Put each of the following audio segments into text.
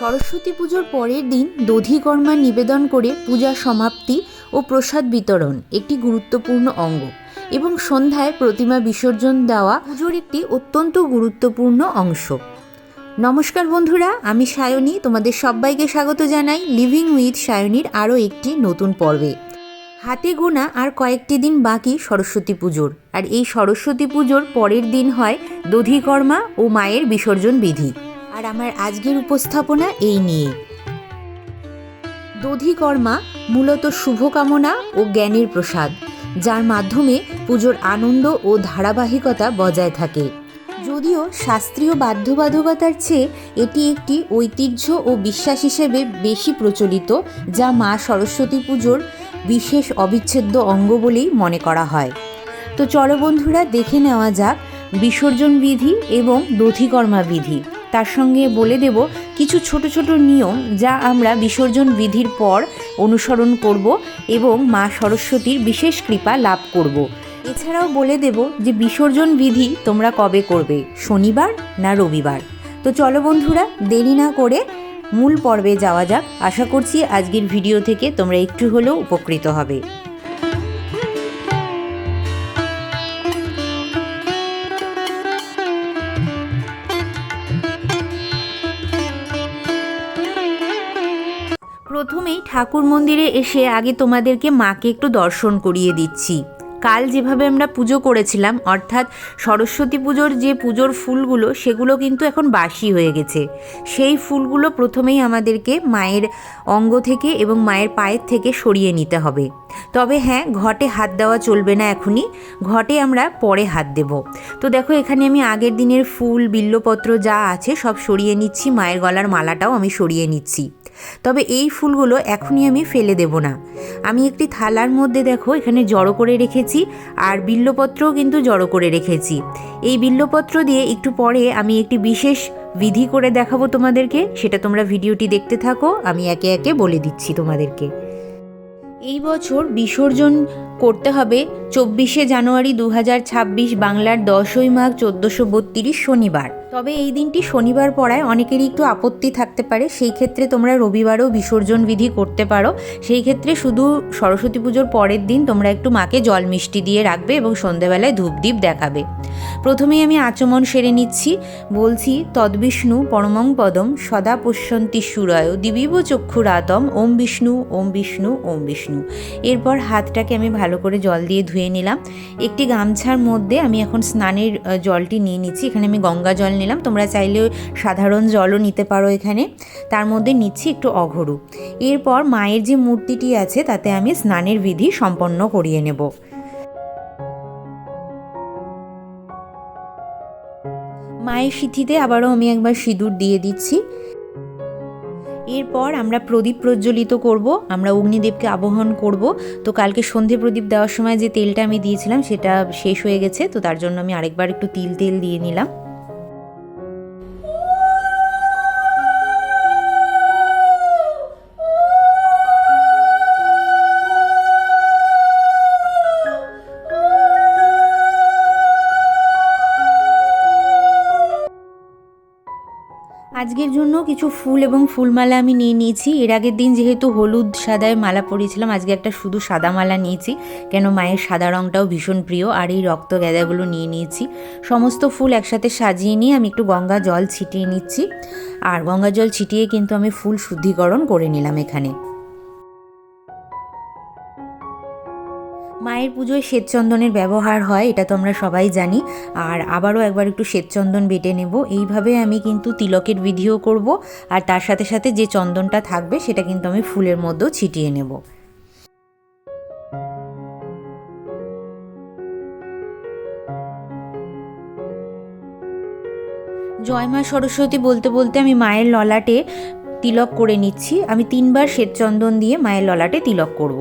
সরস্বতী পুজোর পরের দিন দধিকর্মা নিবেদন করে পূজা সমাপ্তি ও প্রসাদ বিতরণ একটি গুরুত্বপূর্ণ অঙ্গ এবং সন্ধ্যায় প্রতিমা বিসর্জন দেওয়া পুজোর একটি অত্যন্ত গুরুত্বপূর্ণ অংশ। নমস্কার বন্ধুরা, আমি সায়নী, তোমাদের সবাইকে স্বাগত জানাই লিভিং উইথ সায়নীর আরও একটি নতুন পর্বে। হাতে গোনা আর কয়েকটি দিন বাকি সরস্বতী পুজোর, আর এই সরস্বতী পুজোর পরের দিন হয় দধিকর্মা ও মায়ের বিসর্জন বিধি। আর আমার আজকের উপস্থাপনা এই নিয়ে। দধিকর্মা মূলত শুভকামনা ও জ্ঞানের প্রসাদ, যার মাধ্যমে পুজোর আনন্দ ও ধারাবাহিকতা বজায় থাকে। যদিও শাস্ত্রীয় বাধ্যবাধকতার চেয়ে এটি একটি ঐতিহ্য ও বিশ্বাস হিসেবে বেশি প্রচলিত, যা মা সরস্বতী পুজোর বিশেষ অবিচ্ছেদ্য অঙ্গ বলেই মনে করা হয়। তো চলো বন্ধুরা, দেখে নেওয়া যাক বিসর্জন বিধি এবং দধিকর্মা বিধি। তার সঙ্গে বলে দেব কিছু ছোট ছোট নিয়ম যা আমরা বিসর্জন বিধির পর অনুসরণ করব এবং মা সরস্বতীর বিশেষ কৃপা লাভ করব। এছাড়াও বলে দেব যে বিসর্জন বিধি তোমরা কবে করবে, শনিবার না রবিবার? তো চলো বন্ধুরা, দেরি না করে মূল পর্বে যাওয়া যাক। আশা করছি আজকের ভিডিও থেকে তোমরা একটু হলেও উপকৃত হবে। প্রথমেই ঠাকুর মন্দিরে এসে আগে তোমাদেরকে মাকে একটু দর্শন করিয়ে দিচ্ছি। কাল যেভাবে আমরা পুজো করেছিলাম, অর্থাৎ সরস্বতী পুজোর যে পুজোর ফুলগুলো, সেগুলো কিন্তু এখন বাসি হয়ে গেছে। সেই ফুলগুলো প্রথমেই আমাদেরকে মায়ের অঙ্গ থেকে এবং মায়ের পায়ের থেকে সরিয়ে নিতে হবে। তবে হ্যাঁ ঘটে হাত দেওয়া চলবে না এখনই, ঘটে আমরা পরে হাত দেব। তো দেখো, এখানে আমি আগের দিনের ফুল, বিল্লপত্র যা আছে সব সরিয়ে নিচ্ছি, মায়ের গলার মালাটাও আমি সরিয়ে নিচ্ছি। তবে এই ফুলগুলো এখনই আমি ফেলে দেব না। আমি একটি থালার মধ্যে দেখো, এখানে জড়ো করে রেখেছি আর বিল্লপত্রও কিন্তু জড়ো করে রেখেছি। এই বিল্লপত্র দিয়ে একটু পরে আমি একটি বিশেষ বিধি করে দেখাবো তোমাদেরকে, সেটা তোমরা ভিডিওটি দেখতে থাকো, আমি একে একে বলে দিচ্ছি তোমাদেরকে। এই বছর বিসর্জন করতে হবে চব্বিশে জানুয়ারি দু হাজার ছাব্বিশ বাংলার দশই মাঘ চোদ্দোশো বত্রিশ শনিবার। তবে এই দিনটি শনিবার পড়ায় অনেকেরই একটু আপত্তি থাকতে পারে, সেই ক্ষেত্রে তোমরা রবিবারও বিসর্জন বিধি করতে পারো। সেই ক্ষেত্রে শুধু সরস্বতী পুজোর পরের দিন তোমরা একটু মাকে জল মিষ্টি দিয়ে রাখবে এবং সন্ধেবেলায় ধূপদীপ দেখাবে। প্রথমেই আমি আচমন সেরে নিচ্ছি, বলছি তদ্বিষ্ণু পরমং পদম সদা পশ্যন্তি সুরায়, দিবিব চক্ষুরাতম, ওম বিষ্ণু ওম বিষ্ণু ওম বিষ্ণু। এরপর হাতটাকে আমি ভালো করে জল দিয়ে ধুয়ে নিলাম। একটি গামছার মধ্যে আমি এখন স্নানের জলটি নিয়ে নিচ্ছি। এখানে আমি গঙ্গা জল নিলাম। তোমরা চাইলে সাধারণ জলও নিতে পারো এখানে। তার মধ্যে নিচ্ছি একটু অঘরু। এরপর মায়ের যে মূর্তিটি আছে, তাতে আমি স্নানের বিধি সম্পন্ন করিয়ে নেব। মায়ের সিথিতে আবারও আমি একবার সিঁদুর দিয়ে দিচ্ছি। এরপর আমরা প্রদীপ প্রজ্বলিত করব, আমরা অগ্নিদেবকে আবহন করব। তো কালকে সন্ধে প্রদীপ দেওয়ার সময় যে তেলটা আমি দিয়েছিলাম সেটা শেষ হয়ে গেছে, তো তার জন্য আমি আরেকবার একটু তিল তেল দিয়ে নিলাম। আজকের জন্য কিছু ফুল এবং ফুলমালা আমি নিয়ে নিয়েছি। এর আগের দিন যেহেতু হলুদ সাদায় মালা পরিয়েছিলাম, আজকে একটা শুধু সাদা মালা নিয়েছি। কেন মায়ের সাদা রঙটাও ভীষণ প্রিয়, আর এই রক্ত গ্যাদাগুলো নিয়ে নিয়েছি। সমস্ত ফুল একসাথে সাজিয়ে নিয়ে আমি একটু গঙ্গা জল ছিটিয়ে নিচ্ছি। আর গঙ্গা জল ছিটিয়ে কিন্তু আমি ফুল শুদ্ধিকরণ করে নিলাম এখানে। মায়ের পুজোয় শ্বেতচন্দনের ব্যবহার হয়, এটা তো আমরা সবাই জানি। আর আবারও একবার একটু শ্বেতচন্দন বেটে নেব। এইভাবে আমি কিন্তু তিলকের বিধিও করব, আর তার সাথে সাথে যে চন্দনটা থাকবে, সেটা কিন্তু আমি ফুলের মধ্যেও ছিটিয়ে নেব। জয় মা সরস্বতী বলতে বলতে আমি মায়ের ললাটে তিলক করে নিচ্ছি। আমি তিনবার শ্বেতচন্দন দিয়ে মায়ের ললাটে তিলক করব।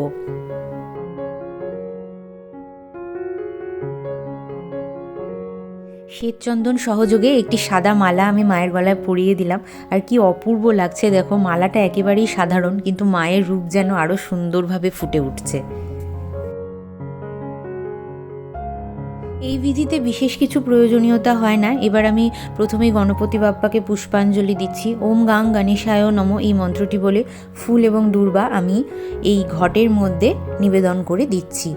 শ্বেতচন্দন সহযোগে একটি সাদা মালা আমি মায়ের গলায় পরিয়ে দিলাম। আর কি অপূর্ব লাগছে, দেখো, মালাটা একেবারেই সাধারণ, কিন্তু মায়ের রূপ যেন আরও সুন্দরভাবে ফুটে উঠছে। এই বিধিতে বিশেষ কিছু প্রয়োজনীয়তা হয় না। এবার আমি প্রথমেই গণপতি বাপ্পাকে পুষ্পাঞ্জলি দিচ্ছি। ওম গাং গণেশায় নম এই মন্ত্রটি বলে ফুল এবং দূর্বা আমি এই ঘটের মধ্যে নিবেদন করে দিচ্ছি।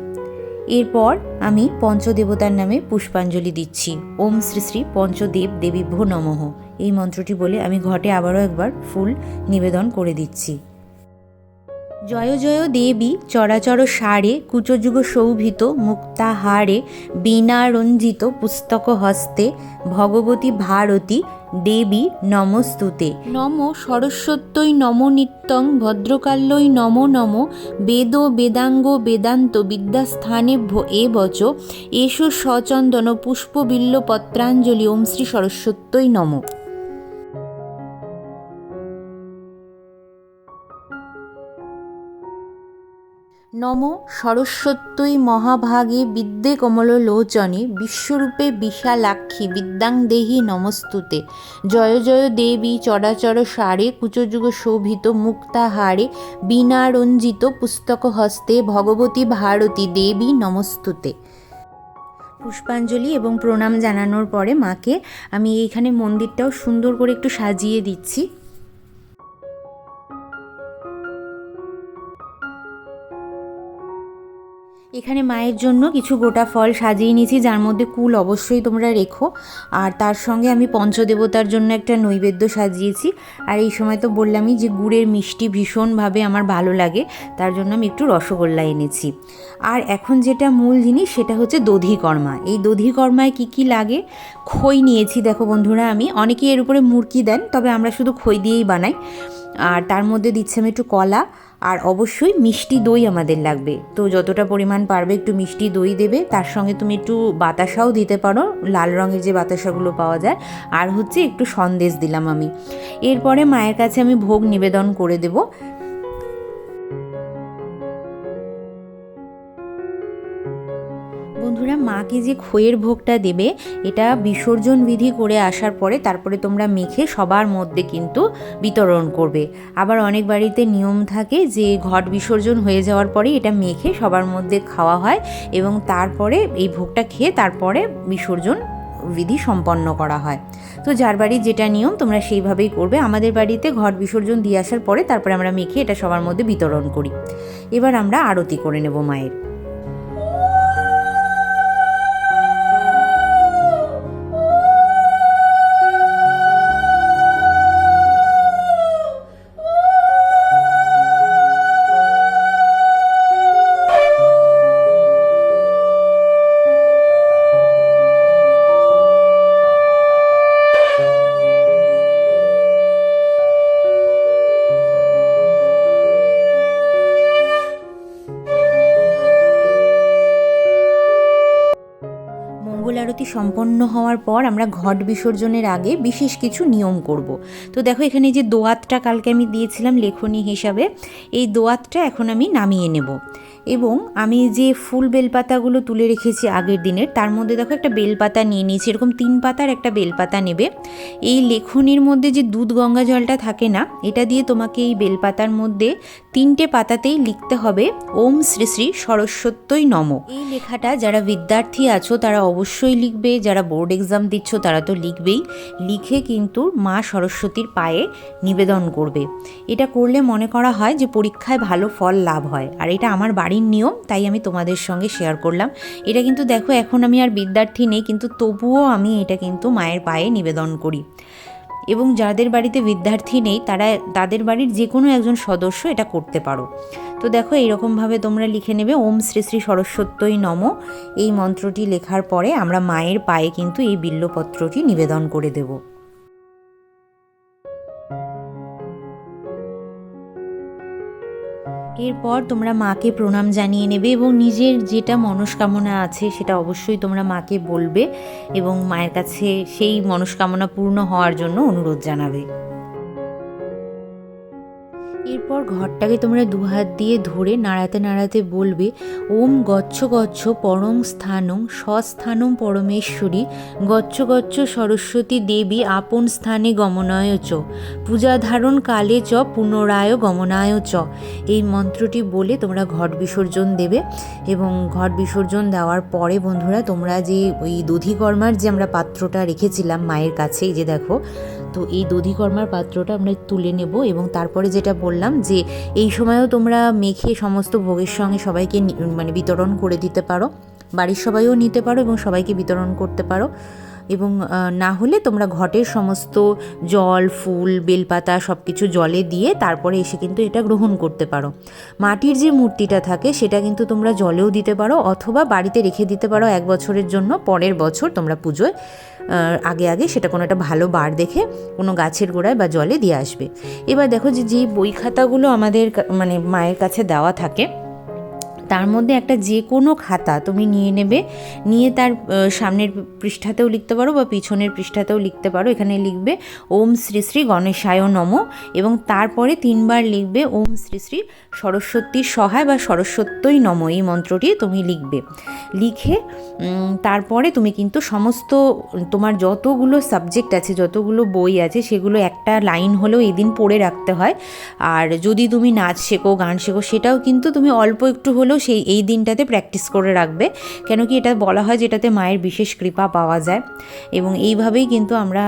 এরপর আমি পঞ্চদেবতার নামে পুষ্পাঞ্জলি দিচ্ছি। ওম শ্রী শ্রী পঞ্চদেব দেবীভ্য নমঃ। এই মন্ত্রটি বলে আমি ঘটে আবারও একবার ফুল নিবেদন করে দিচ্ছি। জয় জয় দেবী চরাচর সারে কুচযুগ শোভিত মুক্তাহারে বীণারঞ্জিত পুস্তক হস্তে ভগবতী ভারতী দেবী নমস্তুতে। নম সরস্বত্যই নম নিত্যং ভদ্রকাল্যই নম নম বেদ বেদাঙ্গ বেদান্ত বিদ্যাস্থানে এ বচ। এষু সচন্দন পুষ্পবিল্ল পত্রাঞ্জলি ওম শ্রী সরস্বত্যই নম। নম সরস্বত্যই মহাভাগে বিদ্যে কমললোচনে বিশ্বরূপে বিশালাক্ষী বিদ্যাং দেহি নমস্তুতে। জয় জয় দেবী চরাচর সারে কুচযুগ শোভিত মুক্তাহারে বীণারঞ্জিত পুস্তক হস্তে ভগবতী ভারতী দেবী নমস্তুতে। পুষ্পাঞ্জলি এবং প্রণাম জানানোর পরে মাকে আমি এইখানে মন্দিরটাও সুন্দর করে একটু সাজিয়ে দিচ্ছি। এখানে মায়ের জন্য কিছু গোটা ফল সাজিয়ে নিয়েছি, যার মধ্যে কুল অবশ্যই তোমরা রেখো। আর তার সঙ্গে আমি পঞ্চদেবতার জন্য একটা নৈবেদ্য সাজিয়েছি। আর এই সময় তো বললামই যে গুড়ের মিষ্টি ভীষণভাবে আমার ভালো লাগে, তার জন্য আমি একটু রসগোল্লা এনেছি। আর এখন যেটা মূল জিনিস, সেটা হচ্ছে দধিকর্মা। এই দধিকর্মায় কি কি লাগে? খই নিয়েছি, দেখো বন্ধুরা আমি। অনেকেই এর উপরে মুরকি দেন, তবে আমরা শুধু খই দিয়েই বানাই। আর তার মধ্যে দিচ্ছি আমি একটু কলা। আর অবশ্যই মিষ্টি দই আমাদের লাগবে। তো যতটা পরিমাণ পারবে একটু মিষ্টি দই দেবে, তার সঙ্গে তুমি একটু বাতাসাও দিতে পারো, লাল রঙের যে বাতাসাগুলো পাওয়া যায়। আর হচ্ছে একটু সন্দেশ দিলাম আমি। এরপরে মায়ের কাছে আমি ভোগ নিবেদন করে দেব। বন্ধুরা, মাকে যে খইয়ের ভোগটা দেবে, এটা বিসর্জন বিধি করে আসার পরে তারপরে তোমরা মেখে সবার মধ্যে কিন্তু বিতরণ করবে। আবার অনেক বাড়িতে নিয়ম থাকে যে ঘট বিসর্জন হয়ে যাওয়ার পরে এটা মেখে সবার মধ্যে খাওয়া হয় এবং তারপরে এই ভোগটা খেয়ে তারপরে বিসর্জন বিধি সম্পন্ন করা হয়। তো যার বাড়ির যেটা নিয়ম, তোমরা সেইভাবেই করবে। আমাদের বাড়িতে ঘট বিসর্জন দিয়ে আসার পরে তারপরে আমরা মেখে এটা সবার মধ্যে বিতরণ করি। এবার আমরা আরতি করে নেব মায়ের। সম্পন্ন হওয়ার পর আমরা ঘট বিসর্জনের আগে বিশেষ কিছু নিয়ম করব। তো দেখো এখানে যে দোয়াতটা কালকে আমি দিয়েছিলাম লেখনী হিসাবে, এই দোয়াতটা এখন আমি নামিয়ে নেব। এবং আমি যে ফুল বেলপাতাগুলো তুলে রেখেছি আগের দিনের, তার মধ্যে দেখো একটা বেলপাতা নিয়ে নিয়েছি, এরকম তিন পাতার একটা বেলপাতা নেবে। এই লেখনির মধ্যে যে দুধ গঙ্গা জলটা থাকে না, এটা দিয়ে তোমাকে এই বেলপাতার মধ্যে তিনটে পাতাতেই লিখতে হবে, ওম শ্রী শ্রী সরস্বত্যই নম। এই লেখাটা যারা বিদ্যার্থী আছো, তারা অবশ্যই লিখবে, যারা বোর্ড এক্সাম দিচ্ছ, তারা তো লিখবেই। লিখে কিন্তু মা সরস্বতীর পায়ে নিবেদন করবে। এটা করলে মনে করা হয় যে পরীক্ষায় ভালো ফল লাভ হয়, আর এটা আমার বাড়ির নিয়ম, তাই আমি তোমাদের সঙ্গে শেয়ার করলাম। এটা কিন্তু দেখো, এখন আমি আর বিদ্যার্থী নেই, কিন্তু তবুও আমি এটা কিন্তু মায়ের পায়ে নিবেদন করি। এবং যাদের বাড়িতে বিদ্যার্থী নেই, তারা তাদের বাড়ির যে কোনো একজন সদস্য এটা করতে পারো। তো দেখো, এইরকমভাবে তোমরা লিখে নেবে, ওম শ্রী শ্রী সরস্বত্যই নম। এই মন্ত্রটি লেখার পরে আমরা মায়ের পায়ে কিন্তু এই বিল্লপত্রটি নিবেদন করে দেবো। এরপর তোমরা মাকে প্রণাম জানিয়ে নেবে এবং নিজের যেটা মনস্কামনা আছে সেটা অবশ্যই তোমরা মাকে বলবে এবং মায়ের কাছে সেই মনস্কামনা পূর্ণ হওয়ার জন্য অনুরোধ জানাবে। এরপর ঘরটাকে তোমরা দুহাত দিয়ে ধরে নাড়াতে নাড়াতে বলবে, ওম গচ্ছ গচ্ছ পরং স্থানং স্বস্থানং পরমেশ্বরী, গচ্ছ গচ্ছ সরস্বতী দেবী আপন স্থানে গমনায় চ, পূজা ধারণ কালে চ, পুনরায় গমনায় চ। এই মন্ত্রটি বলে তোমরা ঘট বিসর্জন দেবে এবং ঘট বিসর্জন দেওয়ার পরে বন্ধুরা তোমরা যে ওই দধিকর্মার যে আমরা পাত্রটা রেখেছিলাম মায়ের কাছে যে দেখো তো এই দধিকর্মার পাত্রটা আমরা তুলে নেব এবং তারপরে যেটা বললাম যে এই সময়ও তোমরা মেখে সমস্ত ভোগের সঙ্গে সবাইকে মানে বিতরণ করে দিতে পারো। বাড়ির সবাইও নিতে পারো এবং সবাইকে বিতরণ করতে পারো। এবং না হলে তোমরা ঘটের সমস্ত জল, ফুল, বেলপাতা সব কিছু জলে দিয়ে তারপরে এসে কিন্তু এটা গ্রহণ করতে পারো। মাটির যে মূর্তিটা থাকে সেটা কিন্তু তোমরা জলেও দিতে পারো অথবা বাড়িতে রেখে দিতে পারো এক বছরের জন্য, পরের বছর তোমরা পুজোয়। আগে আগে সেটা কোনো একটা ভালো বার দেখে কোনো গাছের গোড়ায় বা জলে দিয়ে আসবে। এবার দেখো যে যে বই খাতাগুলো আমাদের মানে মায়ের কাছে দেওয়া থাকে তার মধ্যে একটা যে কোনো খাতা তুমি নিয়ে নেবে, নিয়ে তার সামনের পৃষ্ঠাতেও লিখতে পারো বা পিছনের পৃষ্ঠাতেও লিখতে পারো। এখানে লিখবে, ওম শ্রী শ্রী গণেশায় নম এবং তারপরে তিনবার লিখবে, ওম শ্রী শ্রী সরস্বতীর সহায় বা সরস্বত্যই নম এই মন্ত্রটি তুমি লিখবে। লিখে তারপরে তুমি কিন্তু সমস্ত, তোমার যতগুলো সাবজেক্ট আছে, যতগুলো বই আছে, সেগুলো একটা লাইন হলেও এদিন পড়ে রাখতে হয়। আর যদি তুমি নাচ শেখো, গান শেখো, সেটাও কিন্তু তুমি অল্প একটু হলেও সেই এই দিনটাতে প্র্যাকটিস করে রাখবে। কেন কি এটা বলা হয় যেটাতে মায়ের বিশেষ কৃপা পাওয়া যায়। এবং এইভাবেই কিন্তু আমরা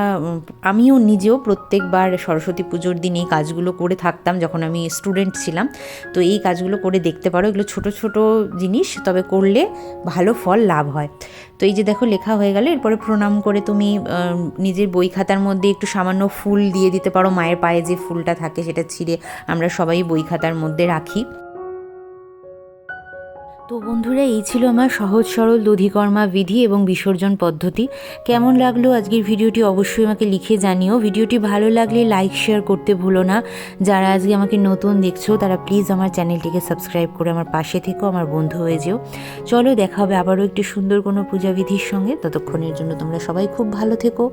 আমিও নিজেও প্রত্যেকবার সরস্বতী পুজোর দিন এই কাজগুলো করে থাকতাম যখন আমি স্টুডেন্ট ছিলাম। তো এই কাজগুলো করে দেখতে পারো, এগুলো ছোট ছোট জিনিস, তবে করলে ভালো ফল লাভ হয়। তো এই যে দেখো, লেখা হয়ে গেলে। এরপরে প্রণাম করে তুমি নিজের বই খাতার মধ্যে একটু সামান্য ফুল দিয়ে দিতে পারো। মায়ের পায়ে যে ফুলটা থাকে সেটা ছিঁড়ে আমরা সবাই বই খাতার মধ্যে রাখি। তো বন্ধুরা, এই ছিল আমার সহজ সরল দধিকর্মা বিধি এবং বিসর্জন পদ্ধতি। কেমন লাগল আজকের ভিডিওটি অবশ্যই আমাকে লিখে জানিও। ভিডিওটি ভালো লাগলে লাইক, শেয়ার করতে ভুলো না। যারা আজকে আমাকে নতুন দেখছ, তারা প্লিজ আমার চ্যানেলটিকে সাবস্ক্রাইব করে আমার পাশে থেকো, আমার বন্ধু হয়ে যেও। চলো, দেখা হবে আবারও একটি সুন্দর কোনো পূজাবিধির সঙ্গে। ততক্ষণের জন্য তোমরা সবাই খুব ভালো থেকো।